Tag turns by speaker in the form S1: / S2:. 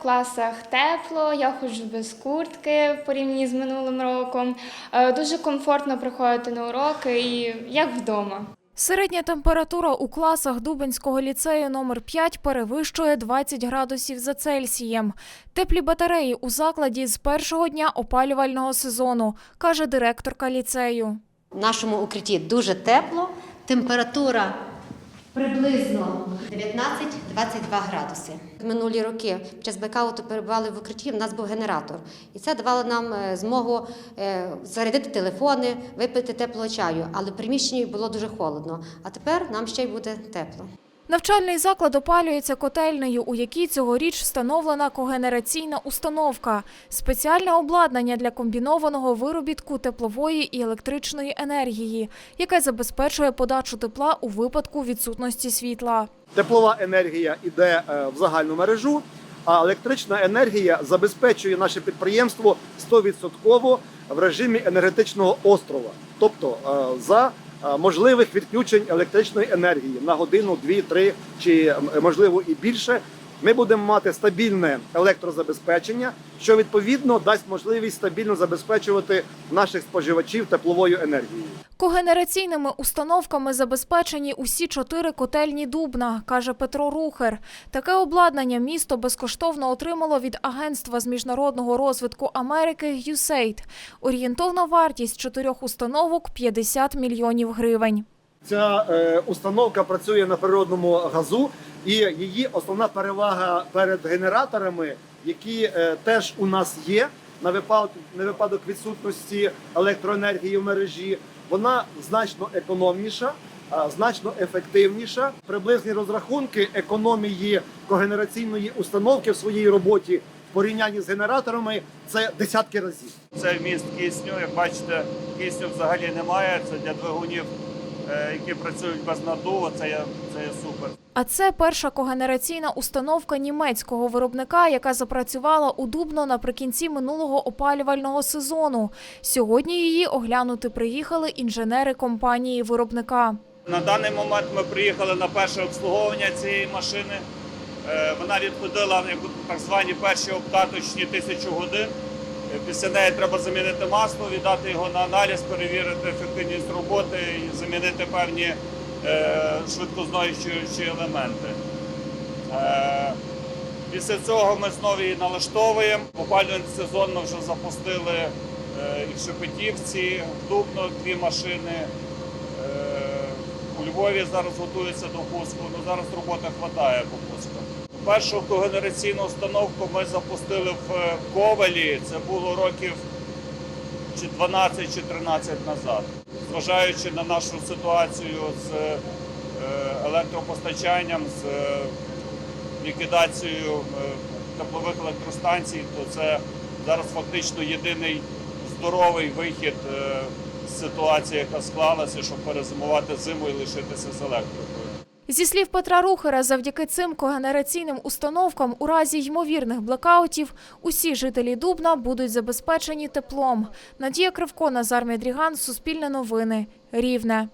S1: В класах тепло, я ходжу без куртки в порівнянні з минулим роком. Е, Дуже комфортно приходити на уроки і як вдома.
S2: Середня температура у класах Дубенського ліцею номер 5 перевищує 20 градусів за Цельсієм. Теплі батареї у закладі з першого дня опалювального сезону, каже директорка ліцею.
S3: В нашому укритті дуже тепло, температура приблизно 19-22 градуси. Минулі роки під час блекауту перебували в укритті, в нас був генератор. І це давало нам е, змогу е, зарядити телефони, випити теплого чаю. Але в приміщенні було дуже холодно. А тепер нам ще й буде тепло.
S2: Навчальний заклад опалюється котельнею, у якій цьогоріч встановлена когенераційна установка, спеціальне обладнання для комбінованого виробітку теплової і електричної енергії, яке забезпечує подачу тепла у випадку відсутності світла.
S4: Теплова енергія йде е, в загальну мережу, а електрична енергія забезпечує наше підприємство 100% в режимі енергетичного острова, тобто е, за можливих відключень електричної енергії на годину, дві, три чи е, можливо і більше. Ми будемо мати стабільне електрозабезпечення, що відповідно дасть можливість стабільно забезпечувати наших споживачів тепловою енергією.
S2: Когенераційними установками забезпечені усі чотири котельні Дубна, каже Петро Рухер. Таке обладнання місто безкоштовно отримало від Агентства з міжнародного розвитку Америки USAID. Орієнтовна вартість чотирьох установок 50 мільйонів гривень.
S4: Ця е, установка працює на природному газу, і її основна перевага перед генераторами, які е, теж у нас є на випадок, на випадок відсутності електроенергії в мережі. Вона значно економніша, а, значно ефективніша. Приблизні розрахунки економії когенераційної установки в своїй роботі в порівнянні з генераторами це десятки разів.
S5: Це вміст кисню. Як бачите, кисню взагалі немає. Це для двигунів, е, які працюють без наддуву. Це є, це є супер.
S2: А це перша когенераційна установка німецького виробника, яка запрацювала у Дубно наприкінці минулого опалювального сезону. Сьогодні її оглянути приїхали інженери компанії виробника.
S5: На даний момент ми приїхали на перше обслуговування цієї машини. Е, Вона відходила так звані перші обкаточні тисячу годин. Після неї треба замінити масло, віддати його на аналіз, перевірити ефективність роботи і замінити певні е, швидкознищуючі елементи. Е, Після цього ми знову її налаштовуємо. Опалювальний сезон ми вже запустили е, і в Шепетівці, в Дубно дві машини. У Львові зараз готується до пуску. Ну зараз роботи вистачає по пускам. Першу когенераційну установку ми запустили в е, Ковалі. Це було років чи 12 чи 13 назад. Зважаючи на нашу ситуацію з е, електропостачанням, з е, ліквідацією теплових електростанцій, то це зараз фактично єдиний здоровий вихід з ситуації, яка склалася, щоб перезимувати зиму і лишитися з електрикою.
S2: Зі слів Петра Рухера, завдяки цим когенераційним установкам у разі ймовірних блекаутів усі жителі Дубна будуть забезпечені теплом. Надія Кривко, Назар Медріган, Суспільне новини, Рівне.